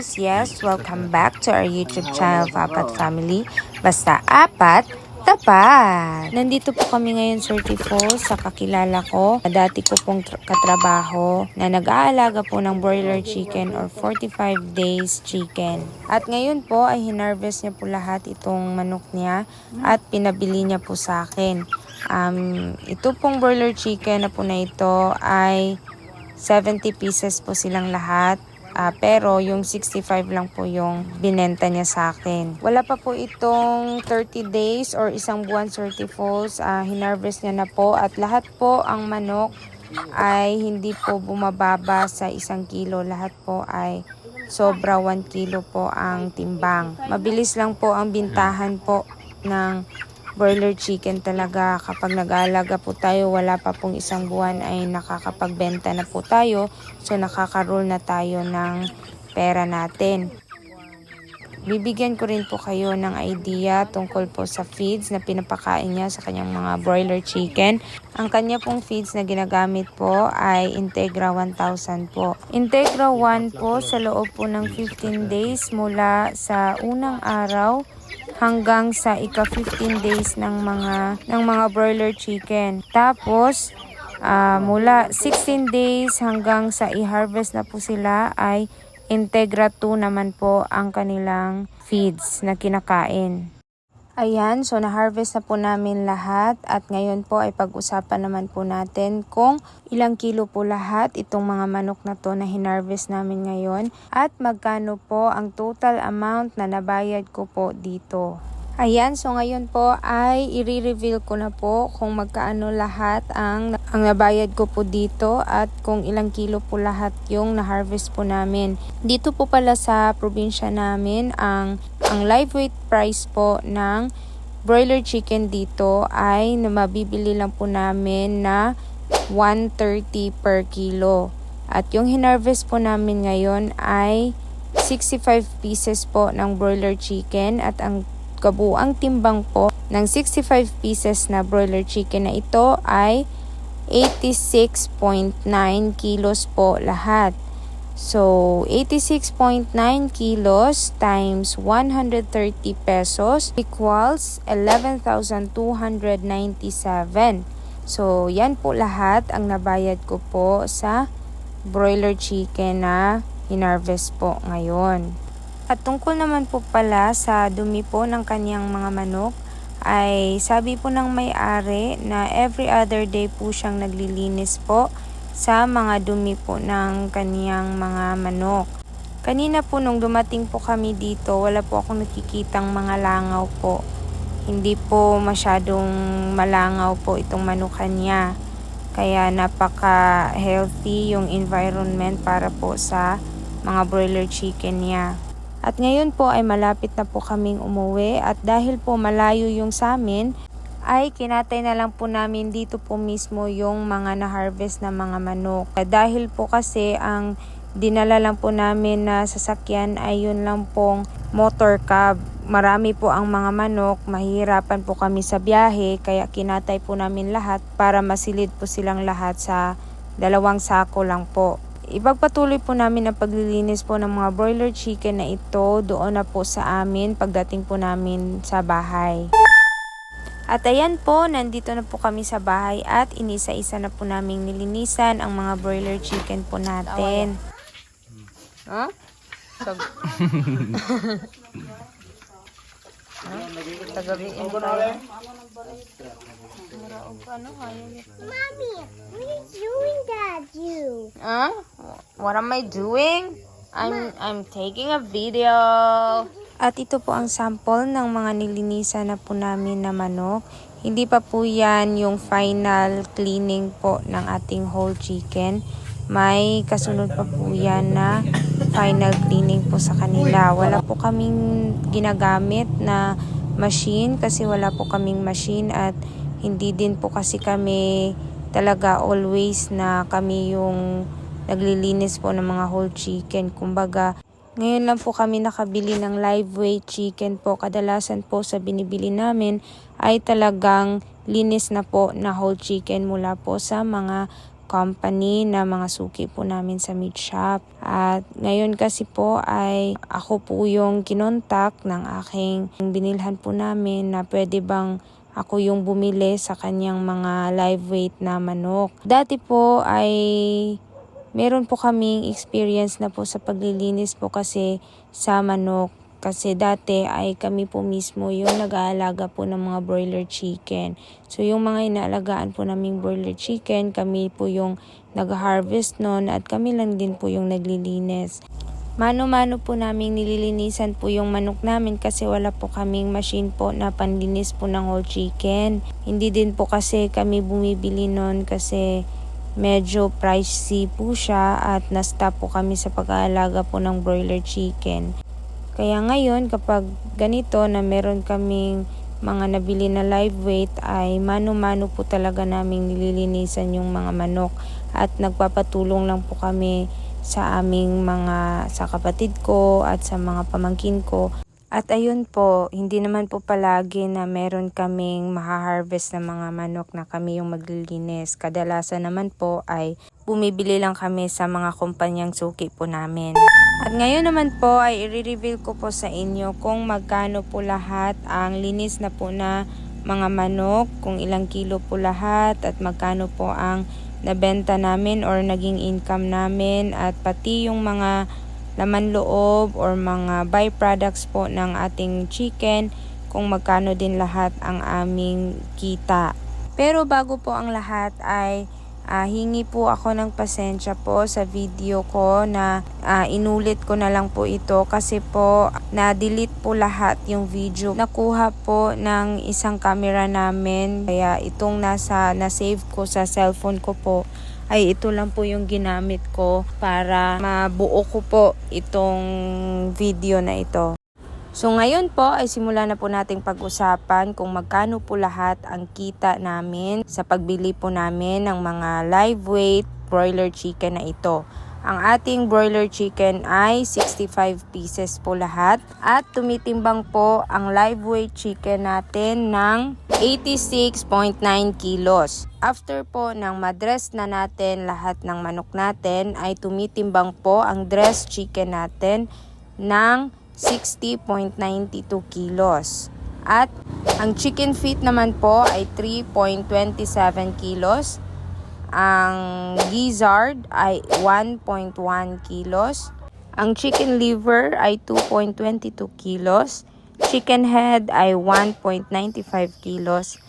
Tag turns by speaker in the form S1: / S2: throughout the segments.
S1: Beautifuls! Yes, welcome back to our YouTube channel, Papat Family. Basta apat, tapat! Nandito po kami ngayon, Sir Tifos, sa kakilala ko. Dati ko pong tra- katrabaho na nag-aalaga po ng broiler chicken or 45 days chicken. At ngayon po ay hinarvest niya po lahat itong manok niya at pinabili niya po sa akin. Um, ito pong broiler chicken na po na ito ay 70 pieces po silang lahat. Ah, pero yung 65 lang po yung binenta niya sa akin. Wala pa po itong 30 days or isang buwan 30 falls. Ah, hinarvest niya na po at lahat po ang manok ay hindi po bumababa sa isang kilo. Lahat po ay sobra 1 kilo po ang timbang. Mabilis lang po ang bintahan po ng broiler chicken talaga. Kapag nag-aalaga po tayo wala pa pong isang buwan ay nakakapagbenta na po tayo. So nakaka-roll na tayo ng pera natin. Bibigyan ko rin po kayo ng idea tungkol po sa feeds na pinapakain niya sa kanyang mga broiler chicken. Ang kanya pong feeds na ginagamit po ay Integra 1000 po. Integra 1 po sa loob po ng 15 days mula sa unang araw hanggang sa ika 15 days ng mga ng mga broiler chicken. Tapos ah, mula 16 days hanggang sa i-harvest na po sila ay Integra 2 naman po ang kanilang feeds na kinakain. Ayan, so na-harvest na po namin lahat at ngayon po ay pag-usapan naman po natin kung ilang kilo po lahat itong mga manok na to na hinarvest namin ngayon at magkano po ang total amount na nabayad ko po dito. Ayan, so ngayon po ay i-reveal ko na po kung magkaano lahat ang, ang nabayad ko po dito at kung ilang kilo po lahat yung na-harvest po namin. Dito po pala sa probinsya namin, ang, ang live weight price po ng broiler chicken dito ay mabibili lang po namin na 130 per kilo. At yung hinarvest po namin ngayon ay 65 pieces po ng broiler chicken at ang kabuang timbang po ng 65 pieces na broiler chicken na ito ay 86.9 kilos po lahat. So, 86.9 kilos times 130 pesos equals 11,297. So, yan po lahat ang nabayad ko po sa broiler chicken na hinarvest po ngayon. At tungkol naman po pala sa dumi po ng kanyang mga manok, ay sabi po ng may-ari na every other day po siyang naglilinis po sa mga dumi po ng kaniyang mga manok. Kanina po nung dumating po kami dito, wala po akong nakikitang mga langaw po. Hindi po masyadong malangaw po itong manukan niya. Kaya napaka-healthy yung environment para po sa mga broiler chicken niya. At ngayon po ay malapit na po kaming umuwi at dahil po malayo yung sa amin, ay kinatay na lang po namin dito po mismo yung mga na-harvest na mga manok. Dahil po kasi ang dinala lang po namin na sasakyan ay yun lang pong motor cab. Marami po ang mga manok, mahihirapan po kami sa biyahe kaya kinatay po namin lahat para masilid po silang lahat sa dalawang sako lang po. Ipagpatuloy po namin ang paglilinis po ng mga broiler chicken na ito doon na po sa amin pagdating po namin sa bahay. At ayan po, nandito na po kami sa bahay at inisa-isa na po naming nilinisan ang mga broiler chicken po natin. Ha? Sag... ha? Tagabiin pa yan. Ano, ayaw niya
S2: Mommy, what are you doing that, you?
S1: Huh? What am I doing? I'm I'm taking a video. At ito po ang sample ng mga nilinisan na po namin na manok. Hindi pa po yan yung final cleaning po ng ating whole chicken. May kasunod pa po yan na final cleaning po sa kanila. Wala po kaming ginagamit na machine kasi wala po kaming machine at hindi din po kasi kami talaga always na kami yung naglilinis po ng mga whole chicken. Kumbaga, ngayon lang po kami nakabili ng live weight chicken po. Kadalasan po sa binibili namin ay talagang linis na po na whole chicken mula po sa mga company na mga suki po namin sa meat shop. At ngayon kasi po ay ako po yung kinontak ng aking binilhan po namin na pwede bang ako yung bumili sa kanyang mga live weight na manok. Dati po ay meron po kaming experience na po sa paglilinis po kasi sa manok. Kasi dati ay kami po mismo yung nag-aalaga po ng mga broiler chicken. So yung mga inaalagaan po naming broiler chicken, kami po yung nag-harvest nun at kami lang din po yung naglilinis. Mano-mano po namin nililinisan po yung manok namin kasi wala po kaming machine po na panlinis po ng whole chicken. Hindi din po kasi kami bumibili nun kasi medyo pricey po siya at na-stop po kami sa pag-aalaga po ng broiler chicken. Kaya ngayon kapag ganito na meron kaming mga nabili na live weight ay mano-mano po talaga naming nililinisan yung mga manok at nagpapatulong lang po kami sa aming mga sa kapatid ko at sa mga pamangkin ko. At ayun po, hindi naman po palagi na meron kaming maha-harvest na mga manok na kami yung maglilinis. Kadalasan naman po ay bumibili lang kami sa mga kumpanyang suki po namin. At ngayon naman po ay i-reveal ko po sa inyo kung magkano po lahat ang linis na po na mga manok, kung ilang kilo po lahat at magkano po ang nabenta namin or naging income namin at pati yung mga laman loob or mga byproducts po ng ating chicken kung magkano din lahat ang aming kita. Pero bago po ang lahat ay ah, hingi po ako ng pasensya po sa video ko na ah, inulit ko na lang po ito kasi po na-delete po lahat yung video. Nakuha po ng isang camera namin kaya itong nasa na-save ko sa cellphone ko po ay ito lang po yung ginamit ko para mabuo ko po itong video na ito. So ngayon po ay simula na po nating pag-usapan kung magkano po lahat ang kita namin sa pagbili po namin ng mga live weight broiler chicken na ito. Ang ating broiler chicken ay 65 pieces po lahat at tumitimbang po ang live weight chicken natin ng 86.9 kilos. After po ng madress na natin lahat ng manok natin ay tumitimbang po ang dress chicken natin ng 60.92 kilos. At ang chicken feet naman po ay 3.27 kilos. Ang gizzard ay 1.1 kilos. Ang chicken liver ay 2.22 kilos. Chicken head ay 1.95 kilos.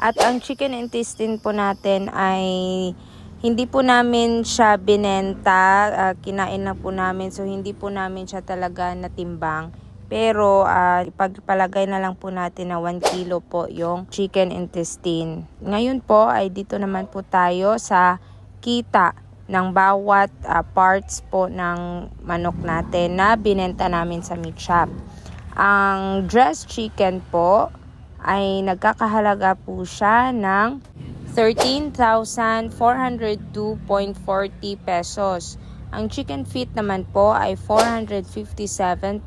S1: At ang chicken intestine po natin ay hindi po namin siya binenta, ah, kinain lang po namin. So hindi po namin siya talaga natimbang. Pero ah, ipagpalagay na lang po natin na 1 kilo po yung chicken intestine. Ngayon po ay dito naman po tayo sa kita ng bawat ah, parts po ng manok natin na binenta namin sa meat shop. Ang dressed chicken po ay nagkakahalaga po siya ng 13,402.40 pesos. Ang chicken feet naman po ay 457.80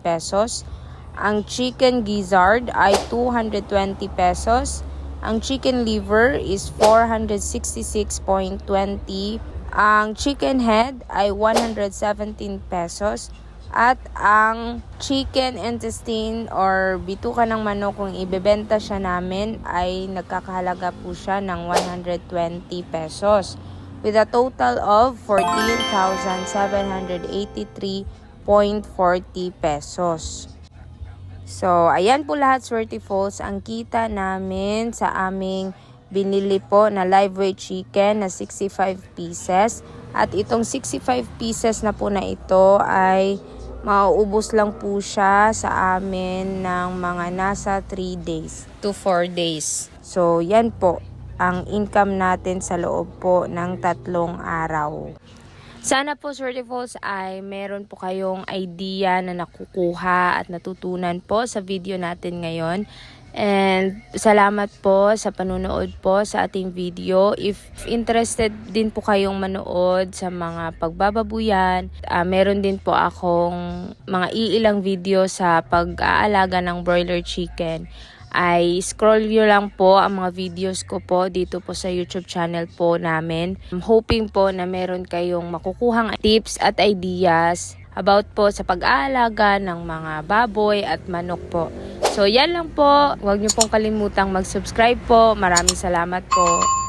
S1: pesos. Ang chicken gizzard ay 220 pesos. Ang chicken liver is 466.20. Ang chicken head ay 117 pesos. At ang chicken intestine or bituka ng manok kung ibebenta siya namin ay nagkakahalaga po siya ng 120 pesos with a total of 14,783.40 pesos. So, ayan po lahat, Swerte Falls, ang kita namin sa aming binili po na live weight chicken na 65 pieces. At itong 65 pieces na po na ito ay mauubos lang po siya sa amin ng mga nasa 3 days to 4 days. So, yan po ang income natin sa loob po ng tatlong araw. Sana po, Swerte Falls, ay meron po kayong idea na nakukuha at natutunan po sa video natin ngayon. And salamat po sa panunood po sa ating video. If interested din po kayong manood sa mga pagbababuyan, ah, meron din po akong mga iilang video sa pag-aalaga ng broiler chicken. Ay scroll nyo lang po ang mga videos ko po dito po sa YouTube channel po namin. I'm hoping po na meron kayong makukuhang tips at ideas about po sa pag-aalaga ng mga baboy at manok po. So yan lang po. Huwag nyo pong kalimutang mag-subscribe po. Maraming salamat po.